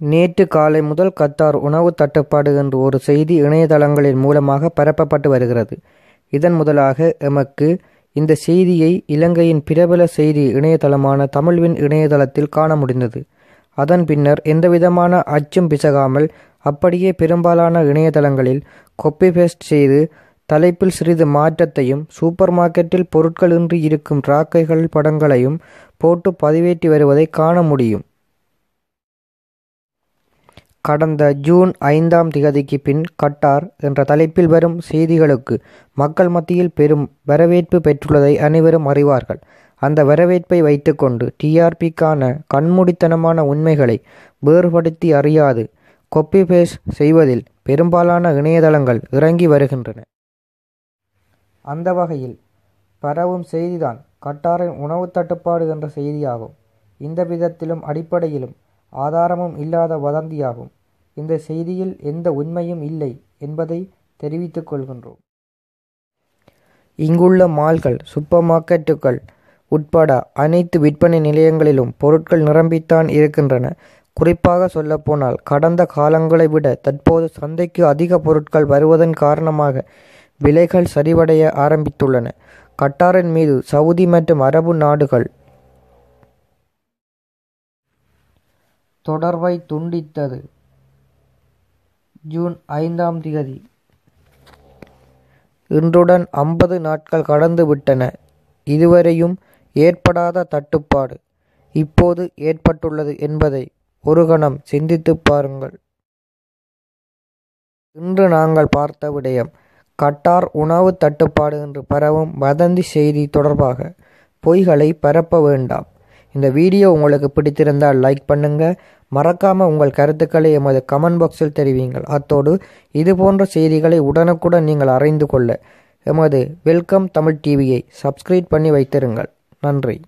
நேற்று காலை முதல் கத்தார் உணவு தட்டுப்பாடு என்று ஒரு செய்தி இணையதளங்களின் மூலமாக பரப்பப்பட்டு வருகிறது. இதன் முதலாக எமக்கு இந்த செய்தியை இலங்கையின் பிரபல செய்தி இணையதளமான தமிழ்வின் இணையதளத்தில் காண முடிந்தது. அதன் பின்னர் எந்தவிதமான அச்சும் பிசகாமல் அப்படியே பெரும்பாலான இணையதளங்களில் கொப்பி பேஸ்ட் செய்து தலைப்பில் சிறிது மாற்றத்தையும் சூப்பர் மார்க்கெட்டில் பொருட்களின்றி இருக்கும் ராக்கைகள் படங்களையும் போட்டு பதிவேற்றி வருவதை காண முடியும். கடந்த ஜூன் ஐந்தாம் திகதிக்கு பின் கட்டார் என்ற தலைப்பில் வரும் செய்திகளுக்கு மக்கள் மத்தியில் பெரும் வரவேற்பு பெற்றுள்ளதை அனைவரும் அறிவார்கள். அந்த வரவேற்பை வைத்துக்கொண்டு டிஆர்பிக்கான கண்மூடித்தனமான உண்மைகளை வேறுபடுத்தி அறியாது கொப்பி பேஸ்ட் செய்வதில் பெரும்பாலான இணையதளங்கள் இறங்கி வருகின்றன. அந்த வகையில் பரவும் செய்திதான் கட்டாரின் உணவு தட்டுப்பாடு என்ற செய்தியாகும். இந்த விதத்திலும் அடிப்படையிலும் ஆதாரமும் இல்லாத வதந்தியாகும். இந்த செய்தியில் எந்த உண்மையும் இல்லை என்பதை தெரிவித்துக் கொள்கின்றோம். இங்குள்ள மால்கள் சூப்பர் மார்க்கெட்டுகள் உட்பட அனைத்து விற்பனை நிலையங்களிலும் பொருட்கள் நிரம்பித்தான் இருக்கின்றன. குறிப்பாக சொல்லப்போனால் கடந்த காலங்களை விட தற்போது சந்தைக்கு அதிக பொருட்கள் வருவதன் காரணமாக விலைகள் சரிவடைய ஆரம்பித்துள்ளன. கட்டாரின் மீது சவுதி மற்றும் அரபு நாடுகள் தொடர்பை துண்டித்தது ஜூன் ஐந்தாம் திகதி. இன்றுடன் ஐம்பது நாட்கள் கடந்து விட்டன. இதுவரையும் ஏற்படாத தட்டுப்பாடு இப்போது ஏற்பட்டுள்ளது என்பதை ஒரு கணம் சிந்தித்துப் பாருங்கள். இன்று நாங்கள் பார்த்த விடயம் கட்டார் உணவு தட்டுப்பாடு என்று பரவும் வதந்தி செய்தி தொடர்பாக பொய்களை பரப்ப வேண்டாம். இந்த வீடியோ உங்களுக்கு பிடித்திருந்தால் லைக் பண்ணுங்கள் மறக்காம உங்கள் கருத்துக்களை எமது கமெண்ட் பாக்ஸில் தெரிவியுங்கள். அத்தோடு இதுபோன்ற செய்திகளை உடனுக்குடன் நீங்கள் அறிந்து கொள்ள எமது வெல்கம் தமிழ் டிவியை சப்ஸ்கிரைப் பண்ணி வைத்திருங்கள். நன்றி.